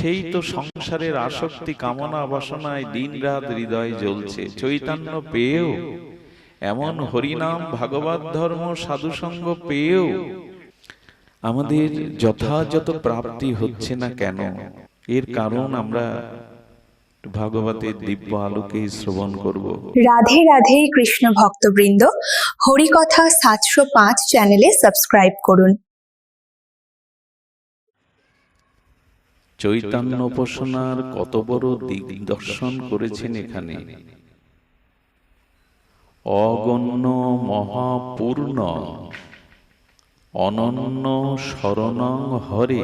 সেই তো সংসারের আসক্তি কামনা বাসনায় দিন রাত হৃদয় জ্বলছে। চৈতন্য পেয়েও এমন হরিনাম ভাগবত ধর্ম সাধুসঙ্গ পেয়েও আমাদের যথাযথ প্রাপ্তি হচ্ছে না কেন? এর কারণ আমরা ভাগবতের দিব্য আলোকে শ্রবণ করব। রাধে রাধে কৃষ্ণ ভক্তবৃন্দ হরিকথা সাতশো পাঁচ চ্যানেলে সাবস্ক্রাইব করুন। চৈতন্য উপাসনার কত বড় দিক দর্শন করেছেন এখানে। অগণ্য মহাপূর্ণ অনন্য শরণং হরে।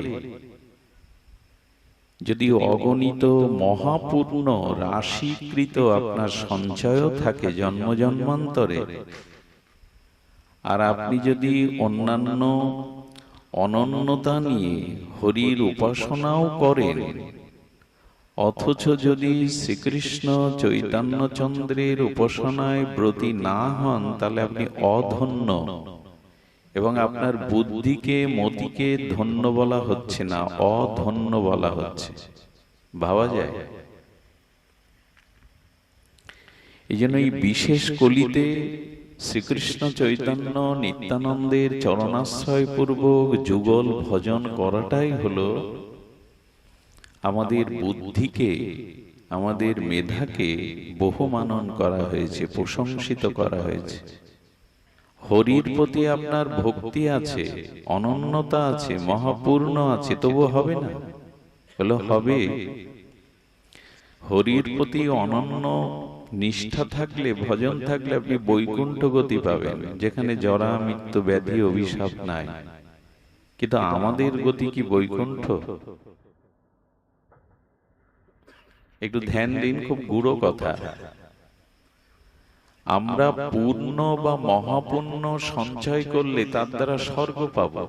যদি অগণিত মহাপূর্ণ রাশিকৃত আপনার সঞ্চয় থাকে জন্ম জন্মান্তরে আর আপনি যদি অন্যান্য অনন্যতা নিয়ে হরির উপাসনাও করেন। অথচ যদি শ্রীকৃষ্ণ চৈতন্যচন্দ্রের উপাসনায় ব্রতী না হন, তাহলে আপনি অধন্য। এবং আপনার বুদ্ধিকে, মতিকে ধন্য বলা হচ্ছে না, অধন্য বলা হচ্ছে। ভাবা যায়? এই জন্য এই বিশেষ কলিতে শ্রীকৃষ্ণ চৈতন্য নিত্যানন্দের চরণাশ্রয় পূর্বক যুগল ভজন করাটাই হলো আমাদের বুদ্ধিকে আমাদের মেধাকে বহুমানন করা হয়েছে প্রশংসিত করা হয়েছে। হরির প্রতি আপনার ভক্তি আছে অনন্যতা আছে মহাপূর্ণ আছে তবু হবে না। হলো হবে। হরির প্রতি অনন্য নিষ্ঠা থাকলে ভজন থাকলে আপনি বৈকুণ্ঠ গতি পাবেন যেখানে জরা মৃত্যু ব্যাধি অভিশাপ নাই। কিন্তু আমাদের গতি কি বৈকুণ্ঠ? একটু ধ্যান দিন খুব গুড়ো কথা। আমরা পূর্ণ বা মহাপূর্ণ সঞ্চয় করলে তার দ্বারা স্বর্গ পাব।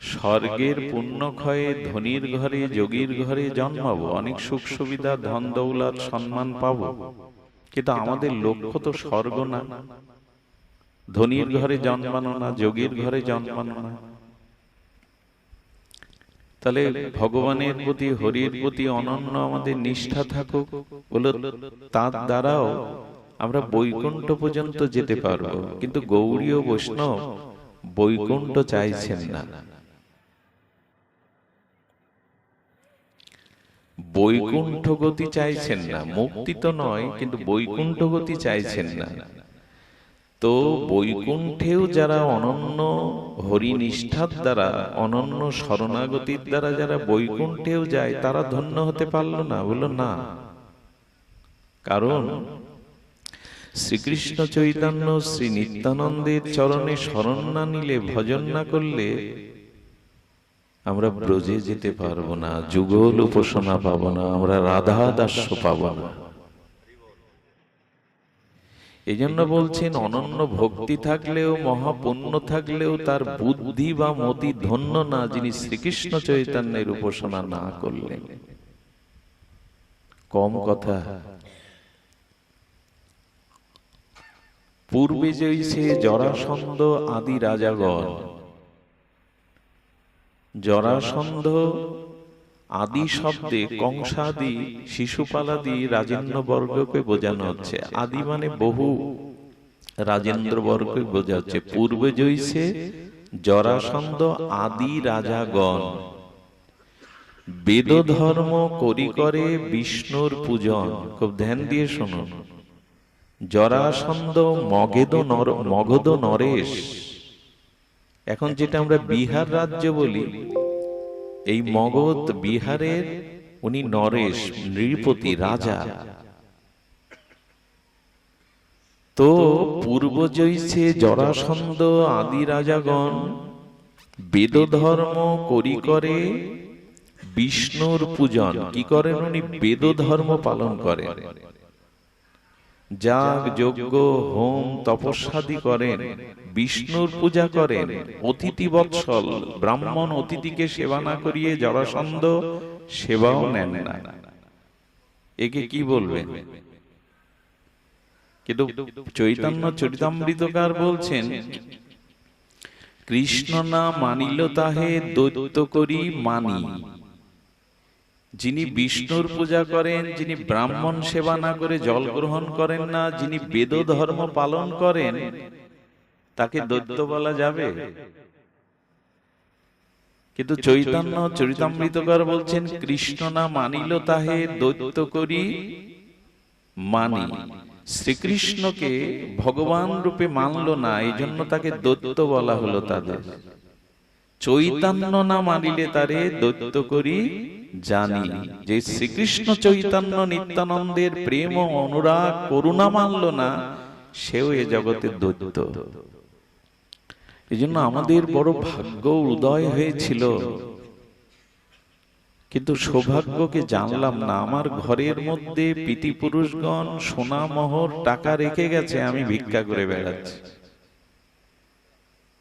স্বর্গের পুণ্য ক্ষয়ে ধনির ঘরে যোগীর ঘরে জন্মাবো। অনেক সুখ সুবিধা ধন দৌলত সম্মান পাব। কিন্তু আমাদের লক্ষ্য তো স্বর্গ না। ধনির ঘরে জন্মানো না যোগীর ঘরে জন্মানো না। তাহলে ভগবানের প্রতি হরির প্রতি অনন্য আমাদের নিষ্ঠা থাকুক। বলে তার দ্বারাও আমরা বৈকুণ্ঠ পর্যন্ত যেতে পারব। কিন্তু গৌরীয় বৈষ্ণব বৈকুণ্ঠ চাইছেন না। বৈকুণ্ঠ গতি চাইছেন না। মুক্তি তো নয়, কিন্তু বৈকুণ্ঠ গতি চাইছেন না। তো বৈকুণ্ঠেও যারা অনন্য হরিনিষ্ঠার দ্বারা, অনন্য শরণাগতির দ্বারা যারা বৈকুণ্ঠেও যায়, তারা ধন্য হতে পারল না। বলল, না। কারণ শ্রীকৃষ্ণ চৈতন্য শ্রী নিত্যানন্দের চরণে শরণ না নিলে ভজন না করলে আমরা ব্রজে যেতে পারব না যুগল উপাসনা পাবো না আমরা রাধা দাস্য পাবো না। এই জন্য বলছেন অনন্য ভক্তি থাকলেও মহাপুণ্য থাকলেও তার বুদ্ধি বা মতি ধন্য না যিনি শ্রীকৃষ্ণ চৈতন্যের উপাসনা না করলেন। কম কথা। পূর্বে জৈসে জরাসন্ধ আদি রাজাগণ জরাসন্ধ আদি শব্দে কংসাদি শিশুপালাদি রাজেন্দ্র বর্গকে বোঝানো হচ্ছে। আদি মানে বহু। রাজেন্দ্র বর্গকে বোঝাচ্ছে পূর্বে জৈসে জরাসন্ধ আদি রাজাগণ। বেদ ধর্ম করি করে বিষ্ণুর পূজন। খুব ধ্যান দিয়ে শুনুন। জরাসন্ধ মগেদ নর মগধ নরেশ। এখন যেটা আমরা বিহার রাজ্য বলি এই মগধ বিহারের উনি নরেশ নৃপতি রাজা। তো পূর্ব জৈসে জরাসন্ধ আদি রাজাগণ বেদ ধর্ম করি করে বিষ্ণুর পূজন কি করেন উনি? বেদ ধর্ম পালন করেন। যাগ যজ্ঞ হোম তপস্যাদি করেন, বিষ্ণুর পূজা করেন, অতিথি বৎসল, ব্রাহ্মণ অতিথিকে সেবা না করিয়ে জরাসন্ধ সেবাও নেন না। একে কি বলবেন কিন্তু চৈতন্য চরিতামৃতকার বলছেন, কৃষ্ণ না মানিল তাহে দৈত্য করি মানি। যিনি বিষ্ণুর পূজা করেন যিনি ব্রাহ্মণ সেবা না করে জল গ্রহণ করেন না যিনি বেদ ধর্ম পালন করেন তাকে দৈত্য বলা যাবে। কিন্তু চৈতন্য চরিতামৃতকার বলছেন কৃষ্ণ না মানিল তাহে দৈত্য করি মানি। শ্রীকৃষ্ণকে ভগবান রূপে মানল না এই জন্য তাকে দৈত্য বলা হলো তাদের। চৈতন্য না মানিলে তারে দৈত্য করি জানি। যে শ্রীকৃষ্ণ চৈতন্য নিত্যানন্দের প্রেম অনুরাগ করুণা মানল না সেও এ জগতের দৈত্য। এই জন্য আমাদের বড় ভাগ্য উদয় হয়েছিল। কিন্তু সৌভাগ্যকে জানলাম না। আমার ঘরের মধ্যে পিতি পুরুষগণ সোনা টাকা রেখে গেছে আমি ভিক্ষা করে বেড়াচ্ছি।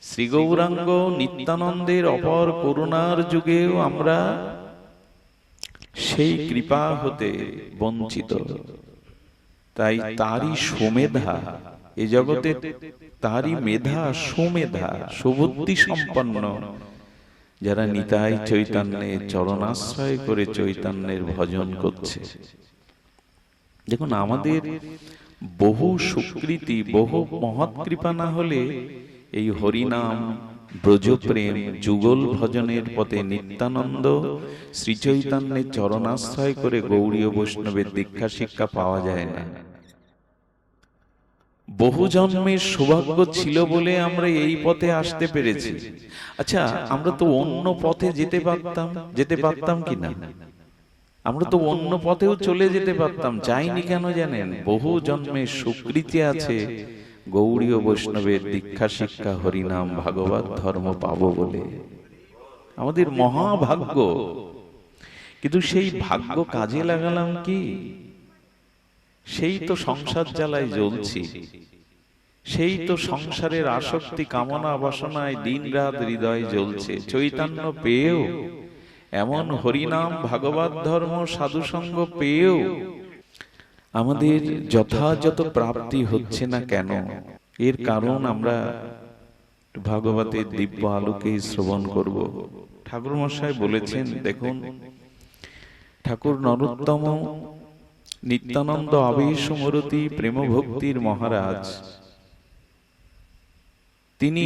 শ্রী গৌরাঙ্গ নিত্যানন্দের অপর করুণার যুগেও আমরা সেই কৃপা হতে বঞ্চিত। তাই তারই সুমেধা, এ জগতে তারই মেধা, সুমেধা, সুবুদ্ধি সম্পন্ন। যারা নিতাই চৈতন্যের চরণাশ্রয় করে চৈতন্যের ভজন করছে। দেখুন, আমাদের বহু সুকৃতি, বহু মহৎ কৃপা না হলে এই হরিনাম, ব্রজপ্রেম, যুগল ভজনের পথে নিত্যানন্দ শ্রী চৈতন্যের চরণাশ্রয় করে গৌরীয় বৈষ্ণবের দীক্ষা শিক্ষা পাওয়া যায় না। বহু জন্মের সৌভাগ্য ছিল বলে আমরা এই পথে আসতে পেরেছি। আচ্ছা আমরা তো অন্য পথে যেতে পারতাম যেতে পারতাম কি না? আমরা তো অন্য পথেও চলে যেতে পারতাম, যাইনি কেন জানেন? বহু জন্মের সুকৃতি আছে গৌরীয় বৈষ্ণবের দীক্ষা শিক্ষা হরিনাম ভাগবত ধর্ম পাবো বলে। আমাদের মহাভাগ্য। কিন্তু সেই ভাগ্য কাজে লাগালাম কি? সেই তো সংসার জ্বালায় জ্বলছি। সেই তো সংসারের আসক্তি, কামনা, বাসনায় দিন রাত হৃদয় জ্বলছে। চৈতন্য পেয়েও, এমন হরিনাম, ভাগবত ধর্ম, সাধুসঙ্গ পেয়েও আমাদের যথাযথ প্রাপ্তি হচ্ছে না কেন? এর কারণ আমরা ভাগবতের দিব্য আলোকে শ্রবণ করব। ঠাকুর মশাই বলেছেন দেখুন ঠাকুর নরোত্তম নিত্যানন্দ আবেশ মরতি প্রেম ভক্তির মহারাজ। তিনি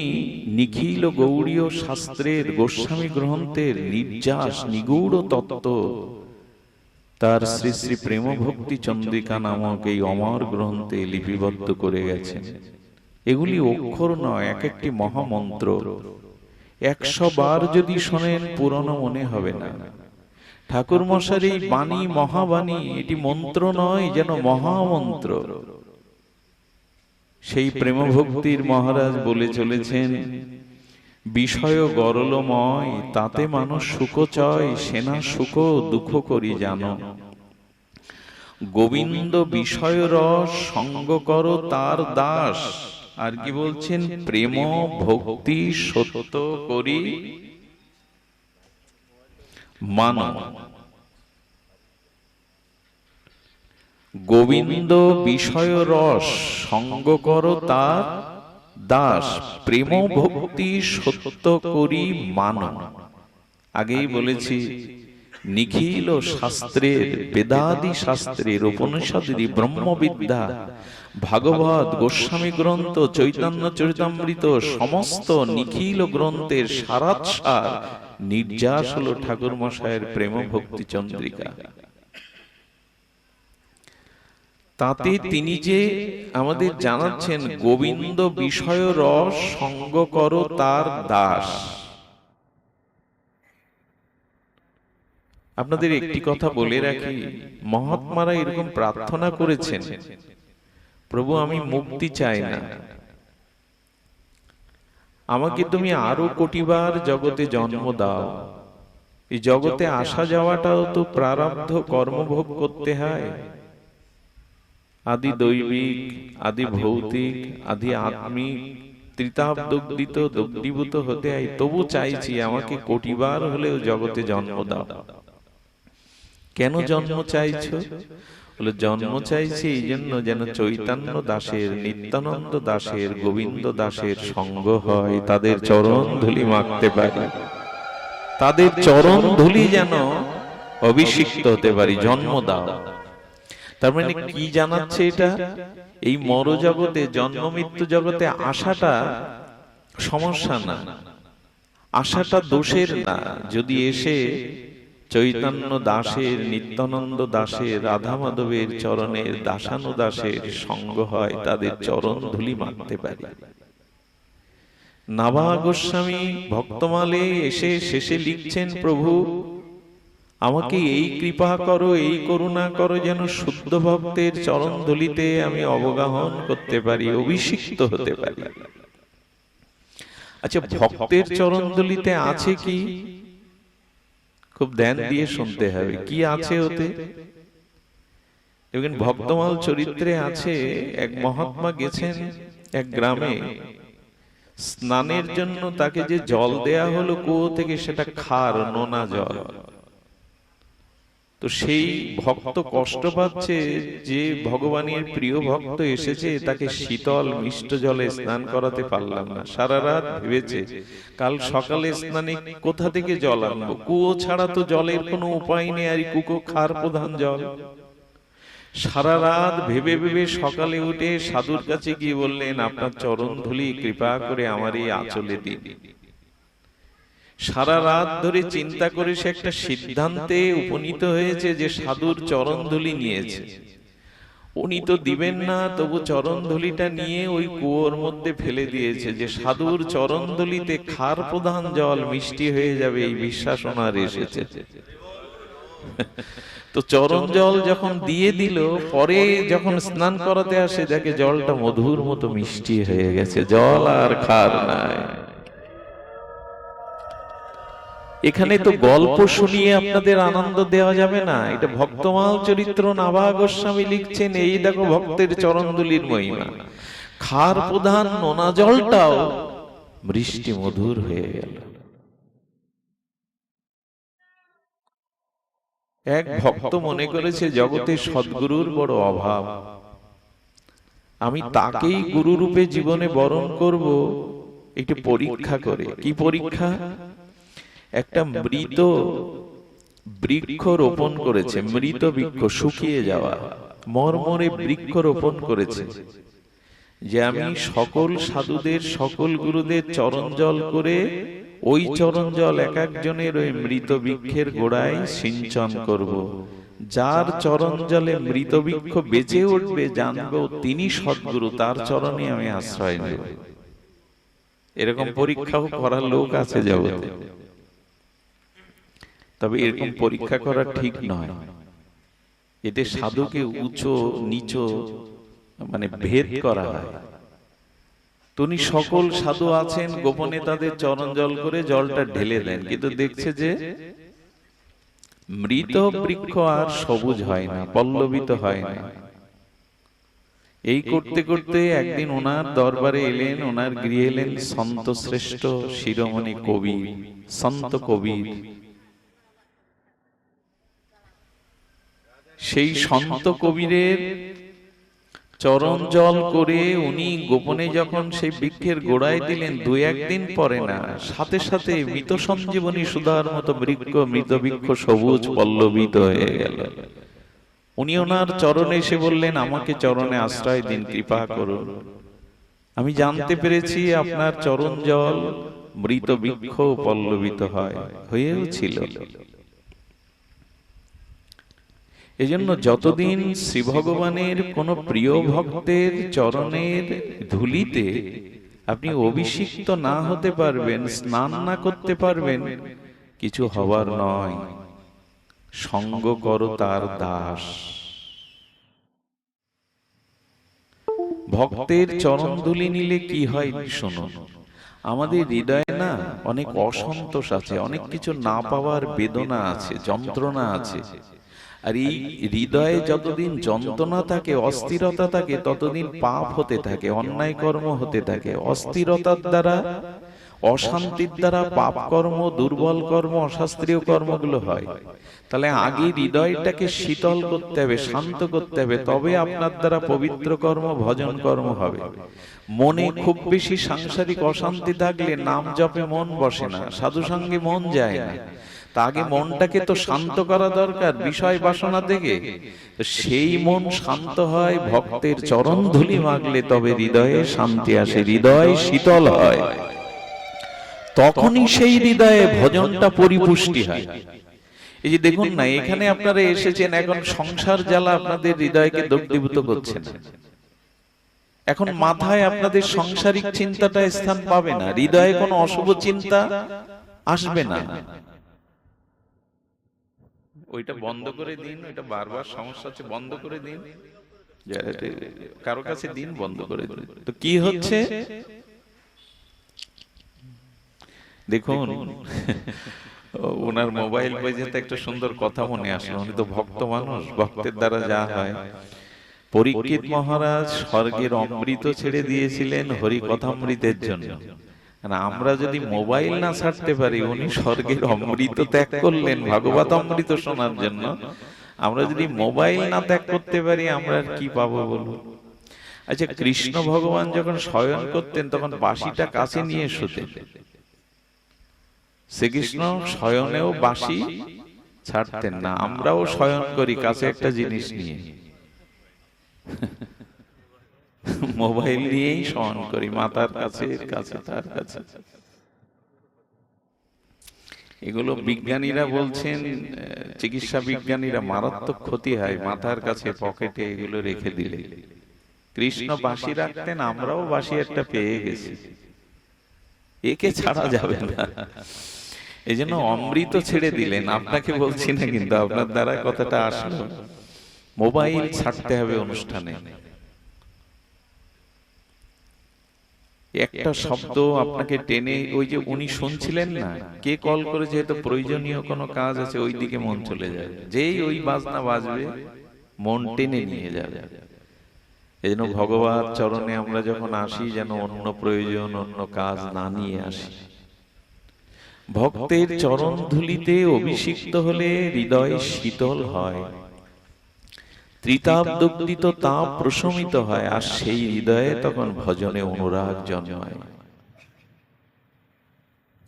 নিখিল গৌড়ীয় শাস্ত্রের গোস্বামী গ্রন্থের নির্যাস নিগূঢ় তত্ত্ব তার শ্রী শ্রী প্রেম ভক্তি চন্দ্রিকা নামক এই অমর গ্রন্থে লিপিবদ্ধ করে গেছেন। এগুলি অক্ষর নয় এক একটি মহামন্ত্র। একশো বার যদি শোনেন পুরনো মনে হবে না। ঠাকুর মশার এই বাণী মহাবাণী এটি মন্ত্র নয় যেন মহামন্ত্র। সেই প্রেমভক্তির মহারাজ বলে চলেছেন বিষয় গরলময়, তাতে মানুষ সুখ চয়, সেনা সুখ, দুঃখ করি জানো। গোবিন্দ বিষয় রস, সঙ্গ করো তার দাস। আর কি বলছেন? প্রেম, ভক্তি, সত্য করি। মানো। গোবিন্দ বিষয় রস, সঙ্গ কর তার। দাস প্রেম ভক্তি সত্য করি মানো। আগেই বলেছি, নিখিল শাস্ত্রের, বেদাদি শাস্ত্রের উপনিষদের ব্রহ্মবিদ্যা, ভাগবত গোস্বামী গ্রন্থ, চৈতন্য চরিতামৃত, সমস্ত নিখিল গ্রন্থের সারাৎসার নির্যাস হল ঠাকুর মশায়ের প্রেম ভক্তি চন্দ্রিকা। তাতে তিনি যে আমাদের জানাচ্ছেন গোবিন্দ বিষয় রস সঙ্গ করো তার দাস। আপনাদের একটি কথা বলে রাখি মহাত্মারা এরকম প্রার্থনা করেছেন প্রভু আমি মুক্তি চাই না। আমাকে তুমি আরও কোটিবার জগতে জন্ম দাও। এই জগতে আসা যাওয়াটাও তো প্রারব্ধ কর্মভোগ করতে হয়। আদি দৈবিক আদি ভৌতিক আদি আত্মিক ত্রিতাপ দগ্ধিত দগ্ধীভূত হতে হয় তবু চাইছি আমাকে কোটিবার হলেও জগতে জন্ম দাও। কেন জন্ম চাইছো? বলে জন্ম চাইছি এই জন্য যেন চৈতন্য দাসের নিত্যানন্দ দাসের গোবিন্দ দাসের সঙ্গ হয় তাদের চরণ ধুলি মাখতে পারে। তাদের চরণ ধুলি যেন অভিষিক্ত হতে পারি জন্ম দাও। তার মানে কি জানাচ্ছে এটা? এই মর জগতে জন্ম মৃত্যু জগতে আসাটা সমস্যা না। আশাটা দোষের না। যদি এসে চৈতন্য দাসের নিত্যানন্দ দাসের রাধা মাধবের চরণের দাসানু দাসের সঙ্গ হয় তাদের চরণ ধুলি মারতে পারি। নাভা গোস্বামী ভক্তমালে এসে শেষে লিখছেন প্রভু আমাকে এই কৃপা করো এই করুণা করো যেন শুদ্ধ ভক্তের চরণ ধুলিতে আমি অবগাহন করতে পারি অভিষিক্ত হতে পারি। আচ্ছা ভক্তের চরণ চরণদলিতে আছে কি? খুব ধ্যান দিয়ে শুনতে হবে কি আছে ওতে? দেখবেন ভক্তমাল চরিত্রে আছে এক মহাত্মা গেছেন এক গ্রামে। স্নানের জন্য তাকে যে জল দেয়া হলো কুয়ো থেকে সেটা খার নোনা জল। তো সেই ভক্ত কষ্ট পাচ্ছে যে ভগবানের প্রিয় ভক্ত এসেছে তাকে শীতল মিষ্ট জলে স্নান করাতে পারলাম না। সারা রাত ভেবেছে কাল সকালে স্নানে কোথা থেকে জল আনব? কুয়ো ছাড়া তো জলের কোনো উপায় নেই আর কুকো খার প্রধান জল। সারা রাত ভেবে ভেবে সকালে উঠে সাধুর কাছে গিয়ে বললেন আপনার চরণ ধুলি কৃপা করে আমার এই আঁচলে দিন। সারা রাত ধরে চিন্তা করে সে একটা সিদ্ধান্তে উপনীত হয়েছে যে সাধুর চরণধুলি নিয়েছে। উনি তো দিবেন না, তবু চরণধুলিটা নিয়ে ওই কুয়োর মধ্যে ফেলে দিয়েছে যে সাধুর চরণধুলিতে খার প্রধান জল মিষ্টি হয়ে যাবে এই বিশ্বাস ওনার এসেছে। তো চরণ জল যখন দিয়ে দিল, পরে যখন স্নান করাতে আসে, দেখে জলটা মধুর মতো মিষ্টি হয়ে গেছে, জল আর খার নাই। এখানে তো গল্প শুনিয়ে আপনাদের আনন্দ দেওয়া যাবে না। এটা ভক্তমাল চরিত্র নাভা গোস্বামী লিখছেন এই দেখো ভক্তের চরণদুলির মহিমা। খার প্রধান নোনা জলটাও বৃষ্টি মধুর হয়ে গেল। এক ভক্ত মনে করেছে জগতে সদ্গুরুর বড় অভাব। আমি তাকেই গুরুরূপে জীবনে বরণ করব। একটু পরীক্ষা করে। কি পরীক্ষা? একটা মৃত বৃক্ষ রোপণ করেছে মৃত বৃক্ষ শুকিয়ে যাওয়া মরমরে বৃক্ষ রোপণ করেছে। যে আমি সকল সাধুদের সকল গুরুদের চরণ জল করে ওই চরণ জল এক একজনের ওই মৃত বৃক্ষের গোড়ায় সিঞ্চন করব। যার চরণ জলে মৃত বৃক্ষ বেঁচে উঠবে জানব তিনি সদ্গুরু তার চরণে আমি আশ্রয় নেব। এরকম পরীক্ষাও করার লোক আছে জগতে। তবে এরকম পরীক্ষা করা ঠিক নয়। এতে সাধুকে উঁচু নিচ মানে ভেদ করা হয়। তিনি সকল সাধু আছেন গোপনে তাদের চরণ জল করে জলটা ঢেলে দেন। কিন্তু দেখছে যে মৃত বৃক্ষ আর সবুজ হয় না পল্লবিত হয় না। এই করতে করতে একদিন ওনার দরবারে এলেন ওনার গৃহে এলেন সন্ত শ্রেষ্ঠ শিরোমণি কবি সন্ত কবির। সেই সন্ত কবিরের চরণ জল করে উনি গোপনে যখন সেই বৃক্ষের গোড়ায় দিলেন দু একদিন পরে না সাথে সাথে মৃত সঞ্জীবনী সুধার মতো বৃক্ষ মৃত বৃক্ষ সবুজ পল্লবিত হয়ে গেল। উনি ওনার চরণে এসে বললেন আমাকে চরণে আশ্রয় দিন কৃপা করুন। আমি জানতে পেরেছি আপনার চরণ জল মৃত বৃক্ষ পল্লবিত হয় হয়েও ছিল। এজন্য যতদিন শ্রী ভগবানের কোন প্রিয় ভক্তের চরণের ধুলিতে আপনি অভিষিক্ত না হতে পারবেন স্নান না করতে পারবেন কিছু হবার নয়। সঙ্গ কর তার দাস। ভক্তের চরণ ধুলি নিলে কি হয় শুনুন আমাদের হৃদয়ে না অনেক অসন্তোষ আছে অনেক কিছু না পাওয়ার বেদনা আছে যন্ত্রণা আছে। আর এই হৃদয়ে যতদিন যন্ত্রণা থাকে অস্থিরতা থাকে ততদিন পাপ হতে থাকে অন্যায় কর্ম হতে থাকে অস্থিরতার দ্বারা অশান্তির দ্বারা পাপ কর্ম দুর্বল কর্ম অশাস্ত্রীয় কর্মগুলো হয়। তাহলে আগে হৃদয়টাকে শীতল করতে হবে শান্ত করতে হবে তবে আপনার দ্বারা পবিত্র কর্ম ভজন কর্ম হবে। মনে খুব বেশি সাংসারিক অশান্তি থাকলে নাম জপে মন বসে না সাধু সঙ্গে মন যায় না। তা আগে মনটাকে তো শান্ত করা দরকার বিষয় বাসনা থেকে। সেই মন শান্ত হয় ভক্তের চরণ ধুলি মাগলে তবে হৃদয়ে শান্তি আসে হৃদয় শীতল হয়। তখনই সেই হৃদয়ে ভজনটা পরিপুষ্টি হয়। এই যে দেখুন না এখানে আপনারা এসেছেন এখন সংসার জ্বালা আপনাদের হৃদয়কে দগ্ধীভূত করছে না এখন মাথায় আপনাদের সাংসারিক চিন্তাটা স্থান পাবে না। হৃদয়ে কোনো অশুভ চিন্তা আসবে না। ওইটা বন্ধ করে দিন ওইটা বারবার সমস্যা হচ্ছে বন্ধ করে দিন। কারও কাছে দিন বন্ধ করে দিন। তো কি হচ্ছে? দেখুন ওনার মোবাইল বাজাতে একটা সুন্দর কথা মনে আসলো। উনি তো ভক্ত মানুষ ভক্তের দ্বারা যা হয়। পরীক্ষিত মহারাজ স্বর্গের অমৃত ছেড়ে দিয়েছিলেন হরি কথামৃতের জন্য। আমরা যদি মোবাইল না ছাড়তে পারি উনি স্বর্গের অমৃত ত্যাগ করলেন ভাগবত অমৃত শোনার জন্য আমরা যদি মোবাইল না ত্যাগ করতে পারি আমরা কি পাবো বলুন? আচ্ছা কৃষ্ণ ভগবান যখন শয়ন করতেন তখন বাঁশিটা কাছে নিয়ে শুতেন। শ্রীকৃষ্ণ শয়নেও বাঁশি ছাড়তেন না আমরাও শয়ন করি কাছে একটা জিনিস নিয়ে। মোবাইল নিয়েই শয়ন করি মাথার কাছে কাছে তার কাছে। এগুলো বিজ্ঞানীরা বলছেন চিকিৎসা বিজ্ঞানীরা মারাত্মক ক্ষতি হয় মাথার কাছে পকেটে এগুলো রেখে দিলে। কৃষ্ণ বাঁশি রাখতেন আমরাও বাঁশি একটা পেয়ে গেছি। একে ছাড়া যাবে না। এই জন্য অমৃত ছেড়ে দিলেন আপনাকে বলছি না কিন্তু আপনার দ্বারা কথাটা আসলো। মোবাইল ছাড়তে হবে অনুষ্ঠানে। একটা শব্দ আপনাকে টেনে ওই যে উনি শুনছিলেন না কে কল করে যেহেতু প্রয়োজনীয় কোনো কাজ আছে ওই দিকে মন চলে যায়। যেই ওই বাজনা বাজবে মন টেনে নিয়ে যাবে। এই জন্য ভগবান চরণে আমরা যখন আসি যেন অন্য প্রয়োজন অন্য কাজ না নিয়ে আসি। ভক্তের চরণ ধুলিতে অভিষিক্ত হলে হৃদয় শীতল হয়। ত্রিতাব্দগ্ধিত তাপ প্রশমিত হয়, আর সেই হৃদয়ে তখন ভজনে অনুরাগ জন্মায়।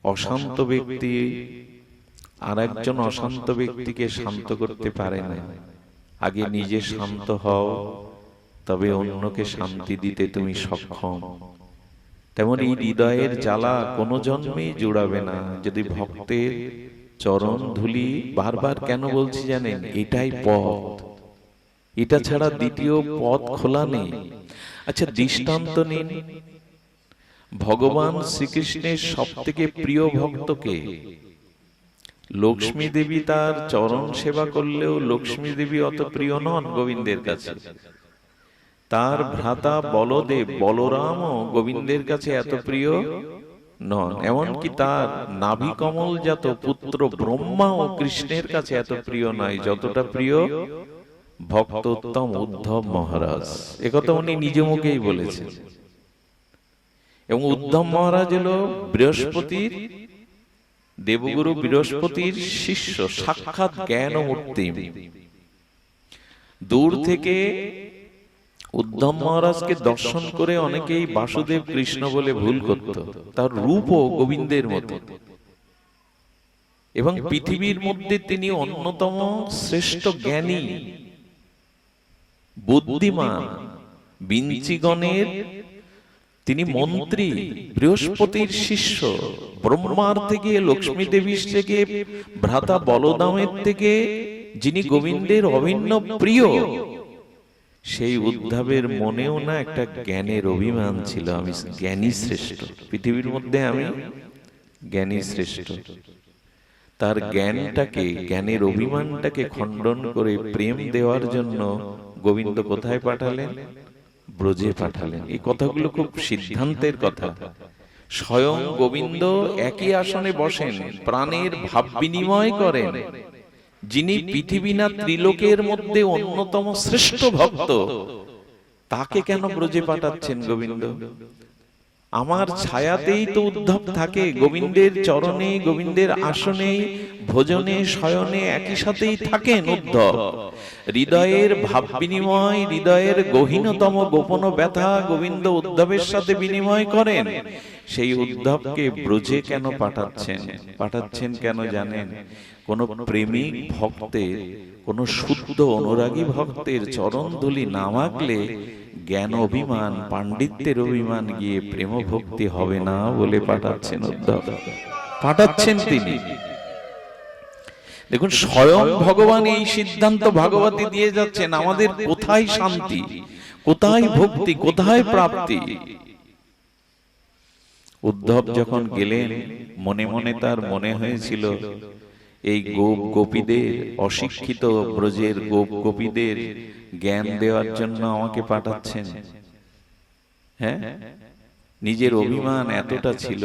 অশান্ত ব্যক্তি, আর একজন অশান্ত ব্যক্তিকে শান্ত করতে পারে না। আগে নিজে শান্ত হও, তবে অন্যকে শান্তি দিতে তুমি সক্ষম। তেমন এই হৃদয়ের জ্বালা কোনো জন্মেই জুড়াবে না। যদি ভক্তের চরণ ধুলি, বারবার কেন বলছি জানেন? এটাই পথ। এটা ছাড়া দ্বিতীয় পথ খোলা নেই। আচ্ছা দৃষ্টান্ত নিন। ভগবান শ্রীকৃষ্ণের সব থেকে প্রিয় ভক্তকে লক্ষ্মী দেবী তার চরণ সেবা করলেও লক্ষ্মী দেবী অত প্রিয় নন গোবিন্দের কাছে। তার ভ্রাতা বলদেব বলরামও গোবিন্দের কাছে এত প্রিয় নন। এমনকি তার নাভি কমলজাত পুত্র ব্রহ্মা ও কৃষ্ণের কাছে এত প্রিয় নয়। যতটা প্রিয় ভক্তোত্তম উদ্ধব মহারাজ। একথা উনি নিজ মুখেই বলেছেন। এবং উদ্ধব মহারাজ হলো বৃহস্পতির দেবগুরু বৃহস্পতির শিষ্য, সাক্ষাৎ জ্ঞান মূর্তি দূর থেকে উদ্ধব মহারাজকে দর্শন করে অনেকেই বাসুদেব কৃষ্ণ বলে ভুল করত। তার রূপও গোবিন্দের মতো। এবং পৃথিবীর মধ্যে তিনি অন্যতম শ্রেষ্ঠ জ্ঞানী। বুদ্ধিমান বিঞ্চিগণের তিনি মন্ত্রী বৃহস্পতির শিষ্য ব্রহ্মার থেকে লক্ষ্মী দেবীর থেকে ভ্রাতা বলদামের থেকে যিনি গোবিন্দের অভিন্ন প্রিয়। সেই উদ্ধাবের মনেও না একটা জ্ঞানের অভিমান ছিল আমি জ্ঞানী শ্রেষ্ঠ। পৃথিবীর মধ্যে আমি জ্ঞানী শ্রেষ্ঠ। তার জ্ঞানটাকে জ্ঞানের অভিমানটাকে খণ্ডন করে প্রেম দেওয়ার জন্য গোবিন্দ কোথায় পাঠালেন? ব্রজে পাঠালেন। এই কথাগুলো খুব সিদ্ধান্তের কথা। স্বয়ং গোবিন্দ একই আসনে বসেন প্রাণের ভাব বিনিময় করেন। যিনি পৃথিবী না ত্রিলোকের মধ্যে অন্যতম শ্রেষ্ঠ ভক্ত। তাকে কেন ব্রজে পাঠাচ্ছেন গোবিন্দ? আমার ছায়াতেই তো উদ্ধব থাকে গোবিন্দের চরণে গোবিন্দের আসনে ভোজনে শয়নে একই সাথেই থাকেন উদ্ধব। হৃদয়ের ভাব বিনিময় হৃদয়ের গহীনতম গোপন ব্যথা গোবিন্দ উদ্ধবের সাথে বিনিময় করেন। সেই উদ্ধবকে ব্রজে কেন পাঠাচ্ছেন? পাঠাচ্ছেন? কেন জানেন? কোন প্রেমিক ভক্তের, কোন শুদ্ধ অনুরাগী ভক্তের চরণ ধুলি না মাগলে জ্ঞান অভিমান, পাণ্ডিত্যের অভিমান গিয়ে প্রেম ভক্তি হবে না বলে পাঠাচ্ছেন উদ্ধব। পাঠাচ্ছেন তিনি। দেখুন, স্বয়ং ভগবান এই সিদ্ধান্ত ভাগবতী দিয়ে যাচ্ছেন, আমাদের কোথায় শান্তি, কোথায় ভক্তি, কোথায় প্রাপ্তি? উদ্ধব যখন গেলেন, মনে মনে তার মনে হয়েছিল এই গোপ গোপীদের অশিক্ষিত ব্রজের গোপ গোপীদের জ্ঞান দেওয়ার জন্য আমাকে পাঠাচ্ছেন। হ্যাঁ? নিজের অভিমান এতটা ছিল।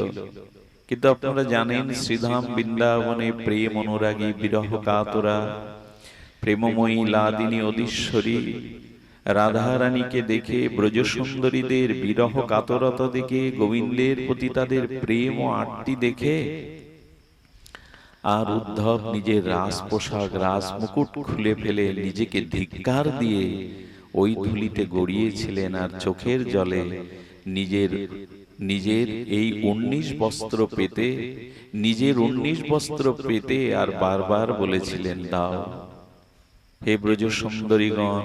কিন্তু আপনারা জানেন শ্রীধাম বৃন্দাবনে প্রেম অনুরাগী বিরহ কাতরা প্রেমময়ী লাদিনী অধীশ্বরী রাধারানীকে দেখে ব্রজসুন্দরীদের বিরহ কাতরতা দেখে গোবিন্দের প্রতি তাদের প্রেম ও আটটি দেখে আর উদ্ধব নিজের রাস পোশাক রাস মুকুট খুলে ফেলে নিজেকে ধিক্কার দিয়ে ওই ধুলিতে গড়িয়েছিলেন আর চোখের জলে নিজের নিজের এই উনিশ বস্ত্র পেতে, নিজের উনিশ বস্ত্র পেতে আর বারবার বলেছিলেন, দাও। হে ব্রজ সুন্দরীগণ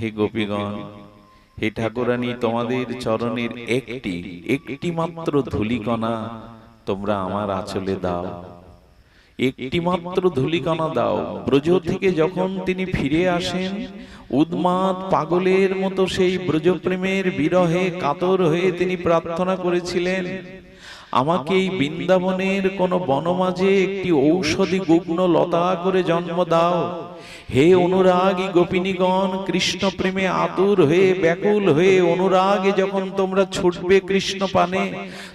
হে গোপীগণ, হে ঠাকুরানী, তোমাদের চরণের একটি একটি মাত্র ধুলিকণা তোমরা আমার আঁচলে দাও। একটি মাত্র ধুলিকণা দাও। ব্রজ থেকে যখন তিনি ফিরে আসেন উদ্মাদ পাগলের মতো সেই ব্রজপ্রেমের বিরহে কাতর হয়ে তিনি প্রার্থনা করেছিলেন আমাকে এই বৃন্দাবনের কোন বনমাঝে একটি ঔষধি গুগ্ন লতা করে জন্ম দাও। হে অনুরাগী গোপিনীগণ কৃষ্ণ প্রেমে আতুর হয়ে, ব্যাকুল হয়ে অনুরাগে যখন তোমরা ছুটবে কৃষ্ণ পানে,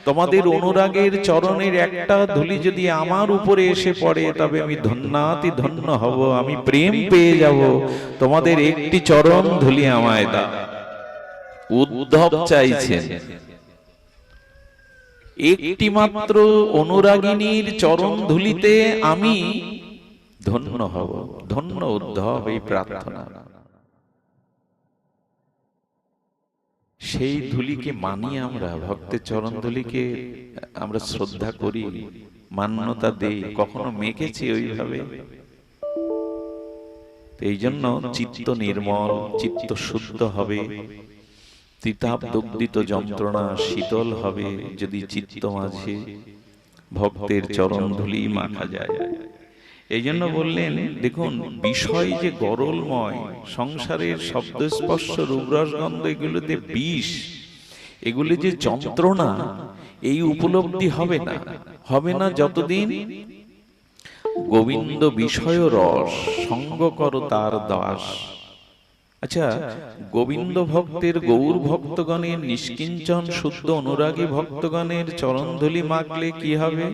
তোমাদের অনুরাগের চরণের একটা ধুলি যদি আমার উপরে এসে পড়ে, তবে আমি ধন্যাতি ধন্য হব, আমি প্রেম পেয়ে যাব। তোমাদের একটি চরণ ধুলি আমায় দা উদ্ধব চাইছেন। একটি মাত্র অনুরাগিনীর চরণ ধুলিতে আমি ধন্য হব, ধন্য উদ্ধব এই প্রার্থনা। সেই ধুলিকে মানি আমরা, ভক্তের চরণ ধুলিকে আমরা শ্রদ্ধা করি, মান্যতা দেই। কখনো মেখেছি ওইভাবে। এই জন্য চিত্ত নির্মল, চিত্ত শুদ্ধ হবে। তিতাব দুগ্ধিত যন্ত্রণা শীতল হবে যদি চিত্ত মাঝে ভক্তের চরণ ধুলি মাখা যায়। এই জন্য বললেন দেখুন বিষয় যে গরলময় সংসারের শব্দ স্পর্শ রূপরসগন্ধ এগুলোতে বিষ এগুলি যে যন্ত্রণা এই উপলব্ধি হবে না হবে না যতদিন গোবিন্দ বিষয় রস সঙ্গ কর তার দাস। আচ্ছা গোবিন্দ ভক্তের গৌর ভক্তগণের নিষ্কিঞ্চন শুদ্ধ অনুরাগী ভক্তগণের চরণধুলি মাখলে কি হবে?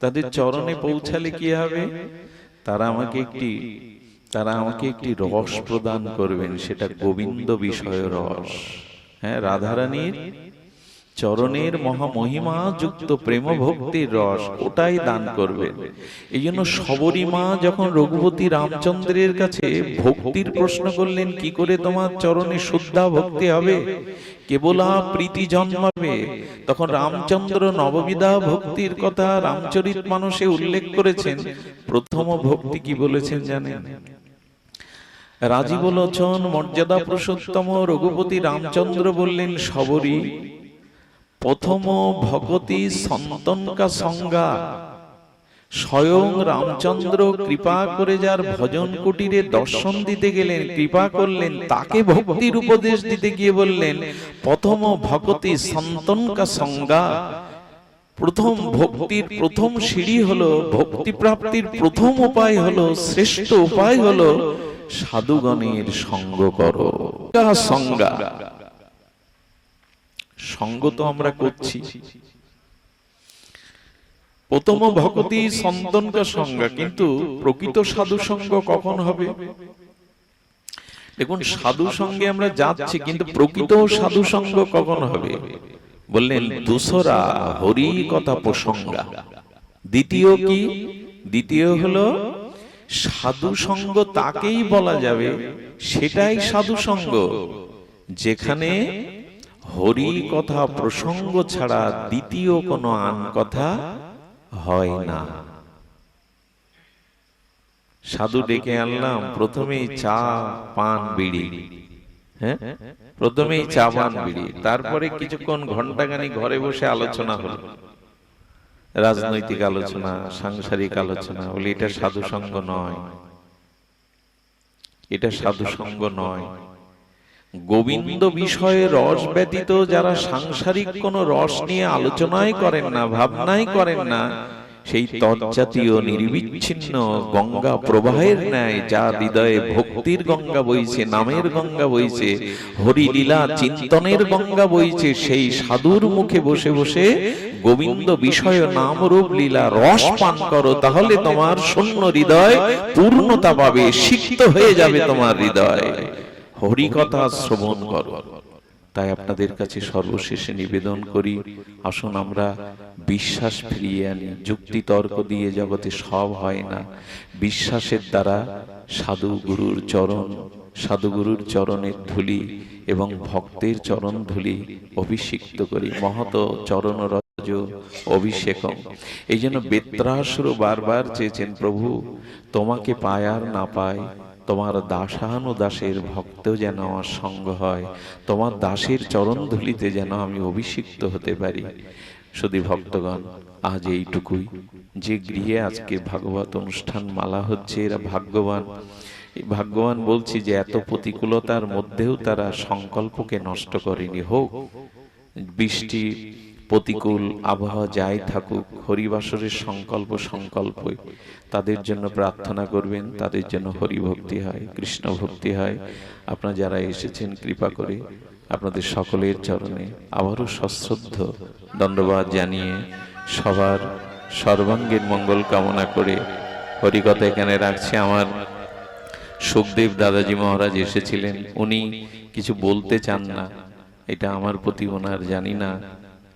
তাদের চরণে পৌঁছালে কি হবে? তারা আমাকে একটি তারা আমাকে একটি রস প্রদান করবেন সেটা গোবিন্দ বিষয় রস। হ্যাঁ রাধারানীর চরণের মহামহিমা যুক্ত প্রেম ভক্তির রস ওটাই দান করবেন এই জন্য সবরী মা যখন রঘুপতি রামচন্দ্রের কাছে ভক্তির প্রশ্ন করলেন, কি করে তোমার চরণে শুদ্ধা ভক্তি হবে? কেবলা প্রীতি জন্মাবে। তখন রামচন্দ্র নববিধা ভক্তির কথা রামচরিত মানুষে উল্লেখ করেছেন। প্রথম ভক্তি কি বলেছেন জানেন? রাজীব লোচন মর্যাদা পুরুষোত্তম রঘুপতি রামচন্দ্র বললেন সবরী প্রথম ভগতি সন্তনকা সংজ্ঞা স্বয়ং রামচন্দ্র কৃপা করে যার ভজন কুটিরে দর্শন দিতে গেলেন, কৃপা করলেন, তাকে ভক্তির উপদেশ দিতে গিয়ে বললেন, প্রথম ভগতি সন্তনকা সংজ্ঞা প্রথম ভক্তির প্রথম সিঁড়ি হলো, ভক্তি প্রাপ্তির প্রথম উপায় হলো, শ্রেষ্ঠ উপায় হলো, সাধুগণের সঙ্গ করো। সংজ্ঞা সঙ্গ তো আমরা করছি। প্রথম ভগতি সন্তনকা সংজ্ঞা কিন্তু প্রকৃত সাধু সঙ্গ কখন হবে? দেখুন সাধু সঙ্গে আমরা যাচ্ছি কিন্তু প্রকৃত সাধু সঙ্গ কখন হবে? বললেন দুসরা হরি কথা প্রসঙ্গা। দ্বিতীয় কি? দ্বিতীয় হলো সাধু সঙ্গ তাকেই বলা যাবে সেটাই সাধু সঙ্গ। যেখানে হরি কথা প্রসঙ্গ ছাড়া দ্বিতীয় কোনো আন কথা হয় না। সাধু ডেকে আনলাম, প্রথমেই চা, পান, বিড়ি। হ্যাঁ? প্রথমেই চা, পান, বিড়ি। তারপরে কিছুক্ষণ ঘন্টাখানি ঘরে বসে আলোচনা হলো। রাজনৈতিক আলোচনা, সাংসারিক আলোচনা, বলে, এটা সাধু সঙ্গ নয়। এটা সাধু সঙ্গ নয়। গোবিন্দ বিষয়ে রস ব্যতীত যারা সাংসারিক কোন রস নিয়ে আলোচনাই করেন না, ভাবনাই করেন না, সেই তৎজাতীয় নির্বিচ্ছিন্ন গঙ্গা প্রবাহের ন্যায় যা হৃদয়ে ভক্তির গঙ্গা বইছে, নামের গঙ্গা বইছে, হরিলীলা চিন্তনের গঙ্গা বইছে, সেই সাধুর মুখে বসে বসে গোবিন্দ বিষয় নাম রূপ লীলা রস পান করো, তাহলে তোমার শূন্য হৃদয় পূর্ণতা পাবে, সিক্ত হয়ে যাবে তোমার হৃদয়। হরিকথা শ্রবণ করো। তাই আপনাদের কাছে সর্বশেষে নিবেদন করি, আসুন আমরা বিশ্বাস ফিরিয়ে আনি, যুক্তি তর্ক দিয়ে জগতে সব হয় না। বিশ্বাসের দ্বারা সাধু গুরুর চরণ, সাধুগুরুর চরণের ধুলি এবং ভক্তের চরণ ধুলি অভিষিক্ত করি। মহত চরণ রজ অভিষেকম। এই জন্য বেত্রাসুর বারবার চেয়েছেন, প্রভু, তোমাকে পায় আর না পায় তোমার দাসানুদাসের ভক্ত যেন আমার সঙ্গ হয়, তোমার দাসের চরণ ধুলিতে যেন আমি অভিষিক্ত হতে পারি। শুধু ভক্তগণ, আজ এইটুকুই। যে গৃহে আজকে ভাগবত অনুষ্ঠান মালা হচ্ছে, এরা ভাগ্যবান। ভাগ্যবান বলছি যে, এত প্রতিকূলতার মধ্যেও তারা সংকল্পকে নষ্ট করেনি। হোক, বৃষ্টি প্রতিকূল আবহাওয়া যাই থাকুক হরিবাসরের সংকল্প সংকল্প তাদের জন্য প্রার্থনা করবেন তাদের জন্য হরি ভক্তি হয় কৃষ্ণ ভক্তি হয়। আপনারা যারা এসেছেন কৃপা করে আপনাদের সকলের চরণে আবারও সশ্রদ্ধ দণ্ডবাদ জানিয়ে সবার সর্বাঙ্গীন মঙ্গল কামনা করে হরিকথা এখানে রাখছে। আমার সুখদেব দাদাজি মহারাজ এসেছিলেন। উনি কিছু বলতে চান না। এটা আমার প্রতি ওনার জানি না।